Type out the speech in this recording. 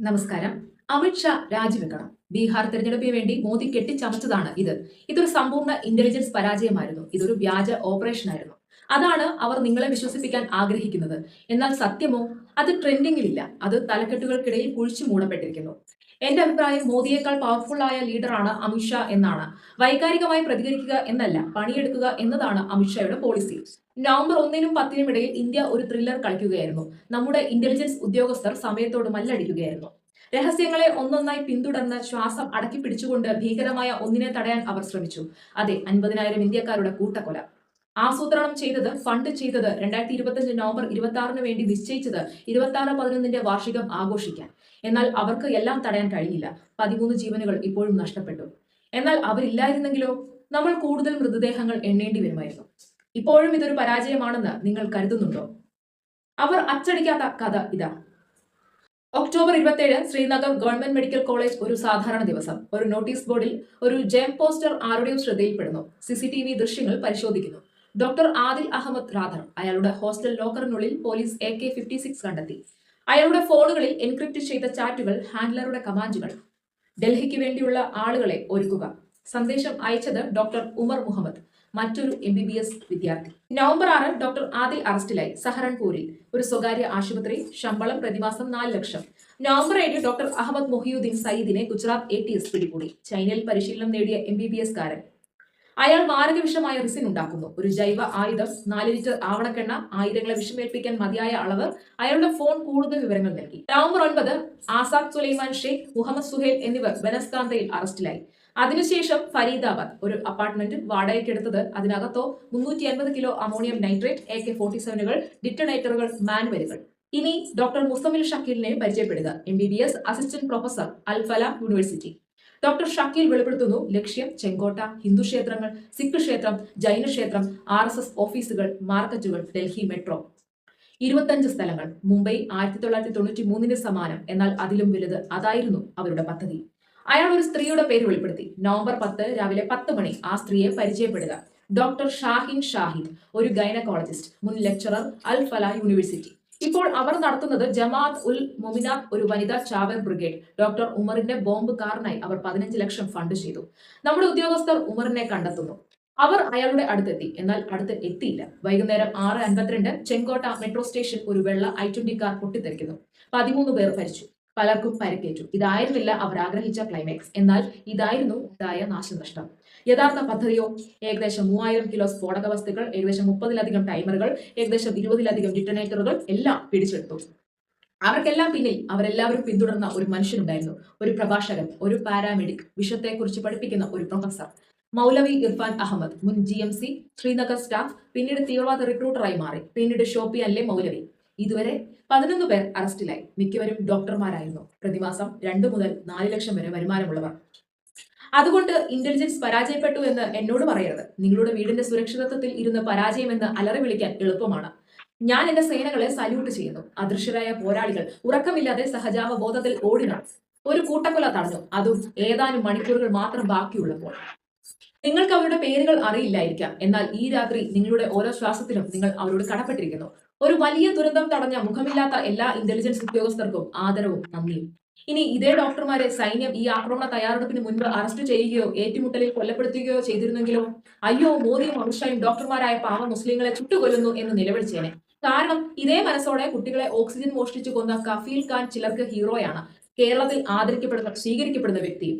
നമസ്കാരം. അമിത്ഷാ രാജിവെക്കണം. ബീഹാർ തെരഞ്ഞെടുപ്പിന് വേണ്ടി മോദി കെട്ടിച്ചമച്ചതാണ് ഇത്. ഇതൊരു സമ്പൂർണ ഇന്റലിജൻസ് പരാജയമായിരുന്നു. ഇതൊരു വ്യാജ ഓപ്പറേഷൻ ആയിരുന്നു. അതാണ് അവർ നിങ്ങളെ വിശ്വസിപ്പിക്കാൻ ആഗ്രഹിക്കുന്നത്. എന്നാൽ സത്യമോ അത് ട്രെൻഡിങ്ങിലില്ല. അത് തലക്കെട്ടുകൾക്കിടയിൽ കുഴിച്ചു മൂടപ്പെട്ടിരിക്കുന്നു. എന്റെ അഭിപ്രായം മോദിയേക്കാൾ പവർഫുൾ ആയ ലീഡറാണ് അമിത്ഷാ എന്നാണ്. വൈകാരികമായി പ്രതികരിക്കുക എന്നല്ല പണിയെടുക്കുക എന്നതാണ് അമിത്ഷായുടെ പോളിസി നവംബർ ഒന്നിനും പത്തിനും ഇടയിൽ ഇന്ത്യ ഒരു ത്രില്ലർ കളിക്കുകയായിരുന്നു. നമ്മുടെ ഇന്റലിജൻസ് ഉദ്യോഗസ്ഥർ സമയത്തോട് മല്ലടിക്കുകയായിരുന്നു. രഹസ്യങ്ങളെ ഒന്നൊന്നായി പിന്തുടർന്ന് ശ്വാസം അടക്കി പിടിച്ചുകൊണ്ട് ഭീകരമായ ഒന്നിനെ തടയാൻ അവർ ശ്രമിച്ചു. അതെ അൻപതിനായിരം ഇന്ത്യക്കാരുടെ കൂട്ടക്കൊല. ആസൂത്രണം ചെയ്തത് ഫണ്ട് ചെയ്തത് രണ്ടായിരത്തി ഇരുപത്തഞ്ച് നവംബർ ഇരുപത്തി ആറിന് വേണ്ടി നിശ്ചയിച്ചത് ഇരുപത്തി ആറ് പതിനൊന്നിന്റെ വാർഷികം ആഘോഷിക്കാൻ. എന്നാൽ അവർക്ക് എല്ലാം തടയാൻ കഴിയില്ല പതിമൂന്ന് ജീവനുകൾ ഇപ്പോഴും നഷ്ടപ്പെട്ടു. എന്നാൽ അവരില്ലായിരുന്നെങ്കിലോ? നമ്മൾ കൂടുതൽ മൃതദേഹങ്ങൾ എണ്ണേണ്ടി വരുമായിരുന്നു. ഇപ്പോഴും ഇതൊരു പരാജയമാണെന്ന് നിങ്ങൾ കരുതുന്നുണ്ടോ? അവർ അച്ചടിക്കാത്ത കഥ ഇതാ. ഒക്ടോബർ ഇരുപത്തിയേഴ് ശ്രീനഗർ ഗവൺമെന്റ് മെഡിക്കൽ കോളേജ് ഒരു സാധാരണ ദിവസം. ഒരു നോട്ടീസ് ബോർഡിൽ ഒരു ജെം പോസ്റ്റർ ആരുടെയും ശ്രദ്ധയിൽപ്പെടുന്നു. സി സി ദൃശ്യങ്ങൾ പരിശോധിക്കുന്നു. ഡോക്ടർ ആദിൽ അഹമ്മദ് റാദർ അയാളുടെ hostel ലോക്കറിനുള്ളിൽ police A K fifty six കണ്ടെത്തി. അയാളുടെ ഫോണുകളിൽ എൻക്രിപ്റ്റ് ചെയ്ത ചാറ്റുകൾ ഹാൻഡ്ലറുടെ കമാൻഡുകൾ. ഡൽഹിക്ക് വേണ്ടിയുള്ള ആളുകളെ ഒരുക്കുക. സന്ദേശം അയച്ചത് ഡോക്ടർ ഉമർ മുഹമ്മദ് മറ്റൊരു എം ബി ബി എസ് വിദ്യാർത്ഥി. നവംബർ ആറ് ഡോക്ടർ ആദിൽ അറസ്റ്റിലായി സഹറൻപൂരിൽ. ഒരു സ്വകാര്യ ആശുപത്രി ശമ്പളം പ്രതിമാസം നാല് ലക്ഷം. നവംബർ ഏഴ് ഡോക്ടർ അഹമ്മദ് മൊഹിയുദ്ദീൻ സയ്യിദിനെ ഗുജറാത്ത് എ ടി എസ് പിടികൂടി. ചൈനയിൽ പരിശീലനം നേടിയ എം ബി ബി എസ് കാരൻ. അയാൾ മാരക വിഷമായ റിസിൻ ഉണ്ടാക്കുന്നു. ഒരു ജൈവ ആയുധം നാല് ലിറ്റർ ആവണക്കെണ്ണ ആയിരങ്ങളെ വിഷമേൽപ്പിക്കാൻ മതിയായ അളവ് അയാളുടെ ഫോൺ കൂടുതൽ വിവരങ്ങൾ നൽകി. നവംബർ ഒൻപത് ആസാദ് സുലൈമാൻ ഷെയ്ഖ് മുഹമ്മദ് സുഹേൽ എന്നിവർ ബനസ്കാന്തയിൽ അറസ്റ്റിലായി. അതിനുശേഷം ഫരീദാബാദ് ഒരു അപ്പാർട്ട്മെന്റ് വാടകയ്ക്കെടുത്തത് അതിനകത്തോ മുന്നൂറ്റി അൻപത് kilo ammonium nitrate A K forty സെവനുകൾ ഡിറ്റണേറ്ററുകൾ മാനുവലുകൾ. ഇനി ഡോക്ടർ മുസമിൽ ഷക്കീലിനെ പരിചയപ്പെടുക. M B B S assistant professor Al Falah university. Doctor Shakeel വെളിപ്പെടുത്തുന്നു. ലക്ഷ്യം ചെങ്കോട്ട ഹിന്ദു ക്ഷേത്രങ്ങൾ സിഖ് ക്ഷേത്രം ജൈന ക്ഷേത്രം ആർ എസ് എസ് ഓഫീസുകൾ മാർക്കറ്റുകൾ ഡൽഹി മെട്രോ. ഇരുപത്തഞ്ച് സ്ഥലങ്ങൾ. മുംബൈ ആയിരത്തി തൊള്ളായിരത്തി തൊണ്ണൂറ്റി മൂന്നിന് സമാനം. എന്നാൽ അതിലും വലുത് അതായിരുന്നു അവരുടെ പദ്ധതി. അയാൾ ഒരു സ്ത്രീയുടെ പേര് വെളിപ്പെടുത്തി. നവംബർ പത്ത് രാവിലെ പത്ത് മണി. ആ സ്ത്രീയെ പരിചയപ്പെടുക. ഡോക്ടർ ഷാഹിൻ ഷാഹിദ് ഒരു ഗൈനക്കോളജിസ്റ്റ് മുൻ ലെക്ചറർ അൽ ഫല യൂണിവേഴ്സിറ്റി. ഇപ്പോൾ അവർ നടത്തുന്നത് ജമാഅത്ത് ഉൽ മൊമിനാത്ത് ഒരു വനിതാ ചാവേർ ബ്രിഗേഡ്. ഡോക്ടർ ഉമറിന്റെ ബോംബ് കാറിനായി അവർ പതിനഞ്ച് ലക്ഷം ഫണ്ട് ചെയ്തു. നമ്മുടെ ഉദ്യോഗസ്ഥർ ഉമറിനെ കണ്ടെത്തുന്നു. അവർ അയാളുടെ അടുത്തെത്തി. എന്നാൽ അടുത്ത് എത്തിയില്ല. വൈകുന്നേരം ആറ് അൻപത്തിരണ്ട് ചെങ്കോട്ട മെട്രോ സ്റ്റേഷൻ ഒരു വെള്ള ഐ ട്വന്റി കാർ പൊട്ടിത്തെറിക്കുന്നു. പതിമൂന്ന് പേർ മരിച്ചു. പലർക്കും പരിക്കേറ്റു. ഇതായിരുന്നില്ല അവർ ആഗ്രഹിച്ച ക്ലൈമാക്സ് എന്നാൽ ഇതായിരുന്നു ഉണ്ടായ നാശനഷ്ടം. യഥാർത്ഥ പദ്ധതിയോ ഏകദേശം മൂവായിരം കിലോ സ്ഫോടക വസ്തുക്കൾ ഏകദേശം മുപ്പതിലധികം ടൈമറുകൾ ഏകദേശം ഇരുപതിലധികം ഡിറ്റനേറ്ററുകൾ എല്ലാം പിടിച്ചെടുത്തു. അവർക്കെല്ലാം പിന്നിൽ അവരെല്ലാവരും പിന്തുടർന്ന ഒരു മനുഷ്യനുണ്ടായിരുന്നു. ഒരു പ്രഭാഷകൻ ഒരു പാരാമെഡിക് വിഷയത്തെക്കുറിച്ച് പഠിപ്പിക്കുന്ന ഒരു പ്രൊഫസർ മൗലവി ഇർഫാൻ അഹമ്മദ് മുൻ G M C Srinagar staff പിന്നീട് തീവ്രവാദ റിക്രൂട്ടറായി മാറി. പിന്നീട് ഷോപ്പിയാനിലെ മൗലവി. ഇതുവരെ പതിനൊന്ന് പേർ അറസ്റ്റിലായി. മിക്കവരും ഡോക്ടർമാരായിരുന്നു. പ്രതിമാസം രണ്ടു മുതൽ നാല് ലക്ഷം വരെ വരുമാനമുള്ളവർ. അതുകൊണ്ട് ഇന്റലിജൻസ് പരാജയപ്പെട്ടു എന്ന് എന്നോട് പറയരുത്. നിങ്ങളുടെ വീടിന്റെ സുരക്ഷിതത്വത്തിൽ ഇരുന്ന് പരാജയമെന്ന് അലറി വിളിക്കാൻ എളുപ്പമാണ്. ഞാൻ എന്റെ സേനകളെ സല്യൂട്ട് ചെയ്യുന്നു. അദൃശ്യരായ പോരാളികൾ ഉറക്കമില്ലാതെ സഹജാവ ബോധത്തിൽ ഓടിനാൾ ഒരു കൂട്ടക്കൊല തടഞ്ഞു. അതും ഏതാനും മണിക്കൂറുകൾ മാത്രം ബാക്കിയുള്ളപ്പോൾ. നിങ്ങൾക്ക് അവരുടെ പേരുകൾ അറിയില്ലായിരിക്കാം. എന്നാൽ ഈ രാത്രി നിങ്ങളുടെ ഓരോ ശ്വാസത്തിലും നിങ്ങൾ അവരോട് കടപ്പെട്ടിരിക്കുന്നു. ഒരു വലിയ ദുരന്തം തടഞ്ഞ മുഖമില്ലാത്ത എല്ലാ ഇന്റലിജൻസ് ഉദ്യോഗസ്ഥർക്കും ആദരവും നന്ദിയും. ഇനി ഇതേ ഡോക്ടർമാരെ സൈന്യം ഈ ആക്രമണ തയ്യാറെടുപ്പിന് മുൻപ് അറസ്റ്റ് ചെയ്യുകയോ ഏറ്റുമുട്ടലിൽ കൊല്ലപ്പെടുത്തുകയോ ചെയ്തിരുന്നെങ്കിലോ അയ്യോ മോദിയും അമിത്ഷായും ഡോക്ടർമാരായ പാവ മുസ്ലിങ്ങളെ ചുട്ടുകൊല്ലുന്നു എന്ന് നിലവിളിച്ചേനെ. കാരണം ഇതേ മനസ്സോടെ കുട്ടികളെ ഓക്സിജൻ മോഷ്ടിച്ചു കൊന്ന കഫീൽ ഖാൻ ചിലർക്ക് ഹീറോയാണ്. കേരളത്തിൽ ആദരിക്കപ്പെടുന്ന സ്വീകരിക്കപ്പെടുന്ന വ്യക്തിയും.